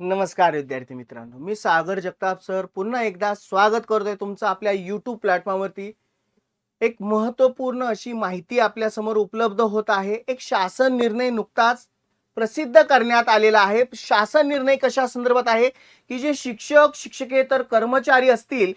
नमस्कार विद्यार्थी मित्रांनो. मी सागर जगताप सर पुन्हा एकदा स्वागत करतोय तुमचं आपल्या युट्यूब प्लॅटफॉर्मवरती एक महत्त्वपूर्ण अशी माहिती आपल्यासमोर उपलब्ध होत आहे. एक शासन निर्णय नुकताच प्रसिद्ध करण्यात आलेला आहे. शासन निर्णय कशा संदर्भात आहे? की जे शिक्षक शिक्षकेतर कर्मचारी असतील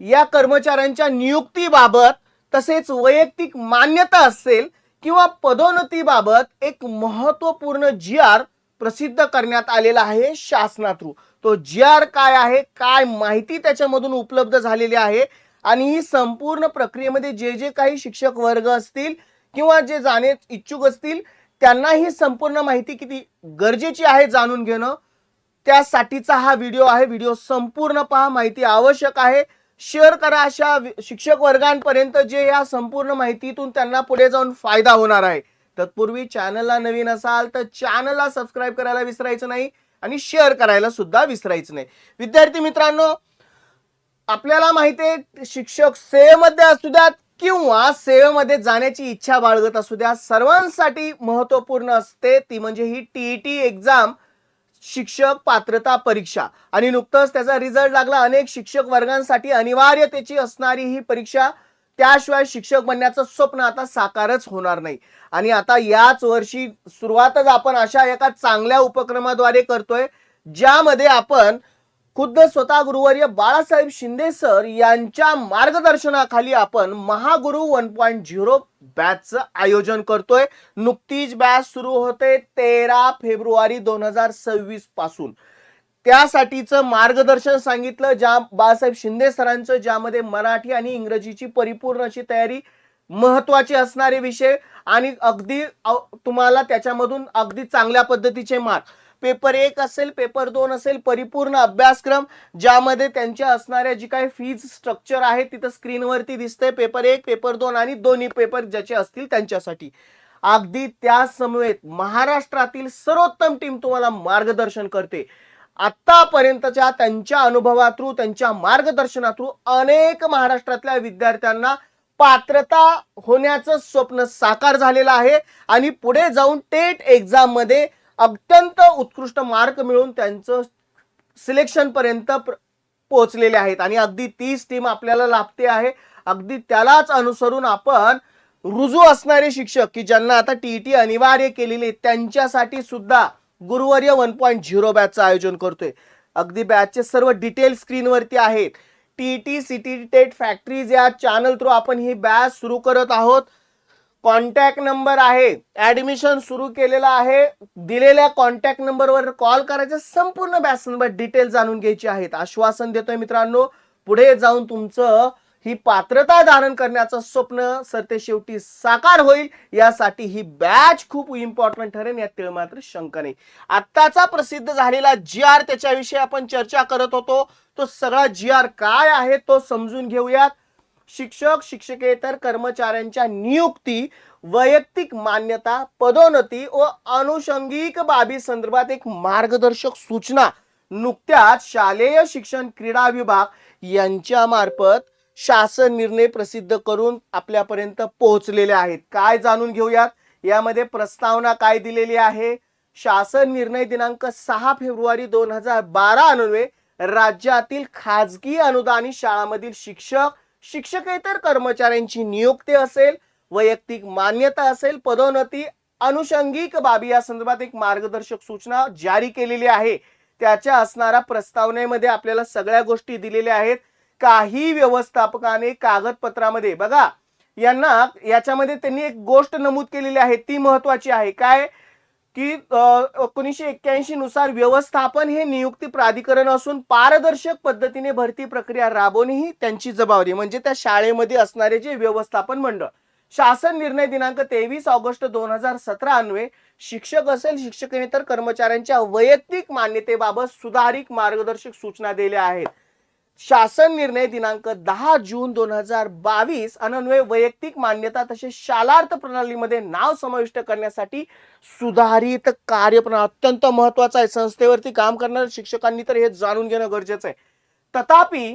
या कर्मचाऱ्यांच्या नियुक्तीबाबत तसेच वैयक्तिक मान्यता असेल किंवा पदोन्नतीबाबत एक महत्त्वपूर्ण जी आर प्रसिद्ध करण्यात आलेला आहे शासना थ्रू तो जी आर काय आहे काय माहिती त्याच्यामधून उपलब्ध झालेली आहे आणि ही संपूर्ण प्रक्रियेमध्ये जे जे काही शिक्षक वर्ग असतील किंवा जे जाणे इच्छुक असतील त्यांना ही संपूर्ण माहिती किती गरजेची आहे जाणून घेणं त्यासाठीचा हा व्हिडिओ आहे. व्हिडिओ संपूर्ण पहा माहिती आवश्यक आहे. शेअर करा अशा शिक्षक वर्गांपर्यंत जे या संपूर्ण माहितीतून त्यांना पुढे जाऊन फायदा होणार आहे. तत्पूर्वी चॅनलला नवीन असाल तर चॅनलला सबस्क्राईब करायला विसरायचं नाही आणि शेअर करायला सुद्धा विसरायचं नाही. विद्यार्थी मित्रांनो आपल्याला माहिती आहे शिक्षक सेवेमध्ये असू द्यात किंवा सेवेमध्ये जाण्याची इच्छा बाळगत असू द्या सर्वांसाठी महत्त्वपूर्ण असते ती म्हणजे ही टीईटी एक्झाम शिक्षक पात्रता परीक्षा. आणि नुकतंच त्याचा रिझल्ट लागला. अनेक शिक्षक वर्गांसाठी अनिवार्यतेची असणारी ही परीक्षा त्याशिवाय शिक्षक बनण्याचं स्वप्न आता साकारच होणार नाही. आणि आता याच वर्षी सुरुवातच आपण अशा एका चांगल्या उपक्रमाद्वारे करतोय ज्यामध्ये आपण खुद्द स्वतः गुरुवर्य बाळासाहेब शिंदे सर यांच्या मार्गदर्शनाखाली आपण महागुरु वन पॉईंट झिरो बॅचचं आयोजन करतोय. नुकतीच बॅच सुरू होते तेरा फेब्रुवारी दोन हजार सव्वीसपासून. त्यासाठीचं मार्गदर्शन सांगितलं ज्या बाळासाहेब शिंदे सरांचं ज्यामध्ये मराठी आणि इंग्रजीची परिपूर्ण अशी तयारी महत्त्वाचे असणारे विषय आणि अगदी तुम्हाला त्याच्यामधून अगदी चांगल्या पद्धतीचे मार्क पेपर एक असेल पेपर दोन असेल परिपूर्ण अभ्यासक्रम ज्यामध्ये त्यांच्या असणाऱ्या जी काही फीज स्ट्रक्चर आहे तिथं स्क्रीनवरती दिसते पेपर एक पेपर दोन आणि दोन्ही पेपर ज्याचे असतील त्यांच्यासाठी. अगदी त्या समवेत महाराष्ट्रातील सर्वोत्तम टीम तुम्हाला मार्गदर्शन करते. आत्तापर्यंतच्या त्यांच्या अनुभवातून त्यांच्या मार्गदर्शनातून अनेक महाराष्ट्रातल्या विद्यार्थ्यांना पात्रता होण्याचं स्वप्न साकार झालेलं आहे. आणि पुढे जाऊन टेट एक्झाममध्ये अत्यंत उत्कृष्ट मार्क मिळून त्यांचं सिलेक्शनपर्यंत प्र- पोहोचलेले आहेत. आणि अगदी तीच टीम आपल्याला लाभते आहे. अगदी त्यालाच अनुसरून आपण रुजू असणारे शिक्षक की ज्यांना आता टी टी अनिवार्य केलेली त्यांच्यासाठी सुद्धा गुरुवर्य वन पॉईंट झिरो बॅचचं आयोजन करतोय. अगदी बॅचचे सर्व डिटेल स्क्रीनवरती आहेत. T T city TET factories या चॅनल थ्रू आपण ही बॅच सुरू करत आहोत. कॉन्टॅक्ट नंबर आहे. ऍडमिशन सुरू केलेला आहे. दिलेल्या कॉन्टॅक्ट नंबरवर कॉल करायचा संपूर्ण बॅच डिटेल जाणून घ्यायची आहेत. आश्वासन देतोय मित्रांनो. पुढे जाऊन तुमचं ही पात्रता धारण करण्याचं स्वप्न सर ते शेवटी साकार होईल यासाठी ही बॅच खूप इम्पॉर्टंट ठरेल यात तिळ मात्र शंका नाही. आत्ताचा प्रसिद्ध झालेला जी आर त्याच्याविषयी आपण चर्चा करत होतो. तो सगळा जी आर काय आहे तो समजून घेऊयात. शिक्षक शिक्षकेतर कर्मचाऱ्यांच्या नियुक्ती वैयक्तिक मान्यता पदोन्नती व अनुषंगिक बाबी संदर्भात एक मार्गदर्शक सूचना नुकत्याच शालेय शिक्षण क्रीडा विभाग यांच्या मार्फत शासन निर्णय प्रसिद्ध करून आपल्यापर्यंत पोहोचलेले आहेत. काय जाणून घेऊयात? यामध्ये प्रस्तावना काय दिलेली आहे? शासन निर्णय दिनांक सहा फेब्रुवारी दोन हजार बारा अन्वये राज्यातील खाजगी अनुदानित शाळांमधील शिक्षक शिक्षकेतर कर्मचाऱ्यांची नियुक्ती असेल वैयक्तिक मान्यता असेल पदोन्नती अनुषंगिक बाबी या संदर्भात एक मार्गदर्शक सूचना जारी केलेली आहे. त्याच्या असणाऱ्या प्रस्तावनेमध्ये आपल्याला सगळ्या गोष्टी दिलेल्या आहेत. काही व्यवस्थापकाने कागदपत्रामध्ये बघा यांना याच्यामध्ये त्यांनी एक गोष्ट नमूद केलेली आहे ती महत्वाची आहे. काय? की एकोणीसशे एक्क्याऐंशी नुसार व्यवस्थापन हे नियुक्ती प्राधिकरण असून पारदर्शक पद्धतीने भरती प्रक्रिया राबवणे ही त्यांची जबाबदारी म्हणजे त्या शाळेमध्ये असणारे जे व्यवस्थापन मंडळ. शासन निर्णय दिनांक तेवीस ऑगस्ट दोन हजार सतरा अन्वे शिक्षक असेल शिक्षकेतर कर्मचाऱ्यांच्या वैयक्तिक मान्यतेबाबत सुधारित मार्गदर्शक सूचना दिल्या आहेत. शासन निर्णय दिनांक दहा जून दोन हजार बावीस अनन्वय वैयक्तिक मान्यता तसेच शालार्थ प्रणालीमध्ये नाव समाविष्ट करण्यासाठी सुधारित कार्यप्रणाली अत्यंत महत्त्वाचा आहे. संस्थेवरती काम करणाऱ्या शिक्षकांनी तर हे जाणून घेणं गरजेचं आहे. तथापि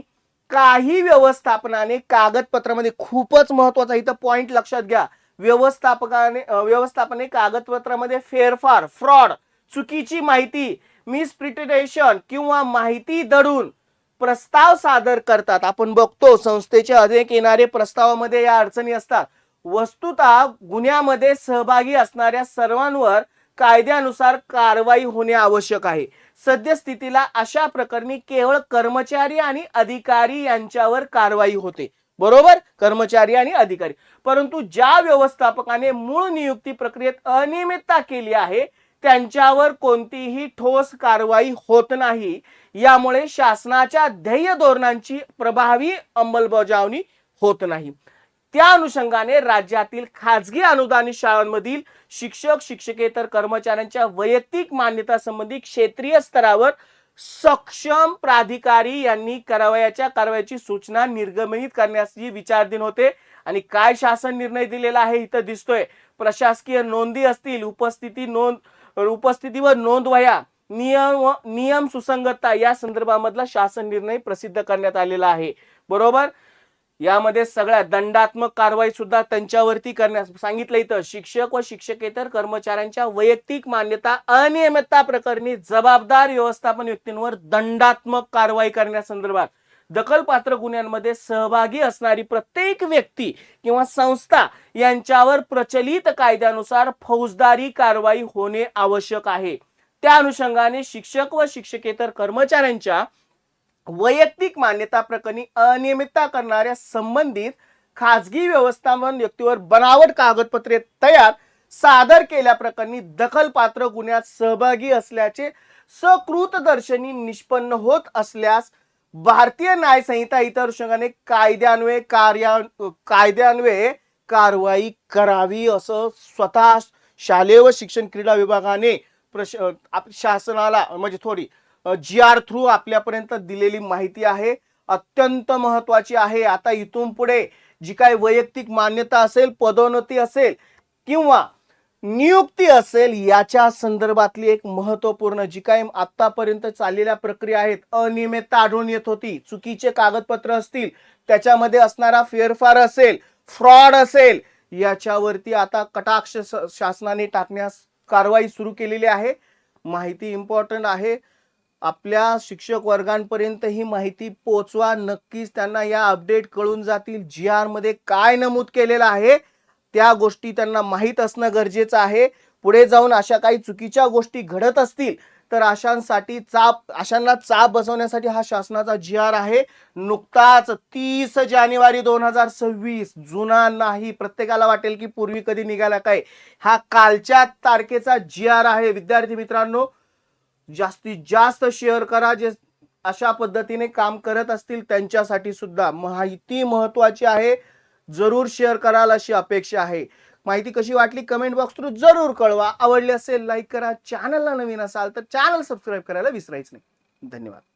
काही व्यवस्थापनाने कागदपत्रामध्ये खूपच महत्त्वाचा इथं पॉइंट लक्षात घ्या. व्यवस्थापकाने व्यवस्थापने कागदपत्रामध्ये फेरफार फ्रॉड चुकीची माहिती मिसप्रिटेशन किंवा माहिती दडून प्रस्ताव सादर करतात. आपण बघतो संस्थेचे अनेक येणारे प्रस्तावामध्ये या अडचणी असतात. वस्तुतः गुन्ह्यामध्ये सहभागी असणाऱ्या सर्वांवर कायद्यानुसार कारवाई होणे आवश्यक आहे. सद्यस्थितीला अशा प्रकरणी केवळ कर्मचारी आणि अधिकारी यांच्यावर कारवाई होते. बरोबर? कर्मचारी आणि अधिकारी. परंतु ज्या व्यवस्थापकाने मूळ नियुक्ती प्रक्रियेत अनियमितता केली आहे त्यांच्यावर कोणतीही ठोस कारवाई होत नाही. यामुळे शासनाच्या ध्येय धोरणांची प्रभावी अंमलबजावणी होत नाही. त्या अनुषंगाने राज्यातील खाजगी अनुदानित शाळांमधील शिक्षक शिक्षकेतर कर्मचाऱ्यांच्या वैयक्तिक मान्यता संबंधी क्षेत्रीय स्तरावर सक्षम प्राधिकारी यांनी करावयाच्या कारवाईची सूचना निर्गमित करण्याची विचारधीन होते आणि काय शासन निर्णय दिलेला आहे इथं दिसतोय. प्रशासकीय नोंदी असतील उपस्थिती नोंद उपस्थिती व नोंद वया नियम नियम सुसंगतता या संदर्भामधला शासन निर्णय प्रसिद्ध करण्यात आलेला आहे. बरोबर? यामध्ये सगळ्या दंडात्मक कारवाई सुद्धा त्यांच्यावरती करण्यास सांगितलं इथं शिक्षक व शिक्षकेतर कर्मचाऱ्यांच्या वैयक्तिक मान्यता अनियमितता प्रकरणी जबाबदार व्यवस्थापन व्यक्तींवर दंडात्मक कारवाई करण्यासंदर्भात दखलपात्र गुन्ह्यांमध्ये सहभागी असणारी प्रत्येक व्यक्ती किंवा संस्था यांच्यावर प्रचलित कायद्यानुसार फौजदारी कारवाई होणे आवश्यक आहे. त्या अनुषंगाने शिक्षक व शिक्षकेतर कर्मचाऱ्यांच्या वैयक्तिक मान्यता प्रकरणी अनियमितता करणाऱ्या संबंधित खाजगी व्यवस्थापन व्यक्तीवर बनावट कागदपत्रे तयार सादर केल्याप्रकरणी दखलपात्र गुन्ह्यात सहभागी असल्याचे सकृत दर्शनी निष्पन्न होत असल्यास भारतीय न्यायसंहिता इतर अनुषंगाने कायद्यान्वये कार्या कायद्यान्वये कारवाई करावी असं स्वतः शालेय व शिक्षण क्रीडा विभागाने प्रश आप- शासनाला म्हणजे थोडी जी आर थ्रू आपल्यापर्यंत दिलेली माहिती आहे. अत्यंत महत्वाची आहे. आता इथून पुढे जी काय वैयक्तिक मान्यता असेल पदोन्नती असेल किंवा नियुक्ती असेल याच्या संदर्भातली एक महत्त्वपूर्ण जी काय आतापर्यंत चाललेल्या प्रक्रिया आहेत अनियमितता आढळून येत होती. चुकीचे कागदपत्र असतील त्याच्यामध्ये असणारा फेरफार असेल फ्रॉड असेल याच्यावरती आता कटाक्ष स- शासनाने टाकण्यास कारवाई सुरू केलेली आहे. माहिती इम्पॉर्टंट आहे. आपल्या शिक्षक वर्गांपर्यंत ही माहिती पोचवा नक्कीच त्यांना या अपडेट कळून जातील. जी आरमध्ये काय नमूद केलेलं आहे त्या गोष्टी त्यांना माहीत असणं गरजेचं आहे. पुढे जाऊन अशा काही चुकीच्या गोष्टी घडत असतील तर अशांसाठी चाप अशांना चाप बसवण्यासाठी हा शासनाचा जी आर आहे. नुकताच तीस जानेवारी दोन हजार सव्वीस जुना नाही प्रत्येकाला वाटेल की पूर्वी कधी निघाला काय हा कालच्या तारखेचा जी आर आहे. विद्यार्थी मित्रांनो जास्तीत जास्त शेअर करा जे अशा पद्धतीने काम करत असतील त्यांच्यासाठी सुद्धा माहिती महत्वाची आहे. जरूर शेअर कराल अशी अपेक्षा आहे. माहिती कशी वाटली कमेंट बॉक्स थ्रू जरूर कळवा. आवडली असेल लाईक करा. चॅनलला नवीन असाल तर चॅनल सबस्क्राईब करायला विसरायचं नाही. धन्यवाद.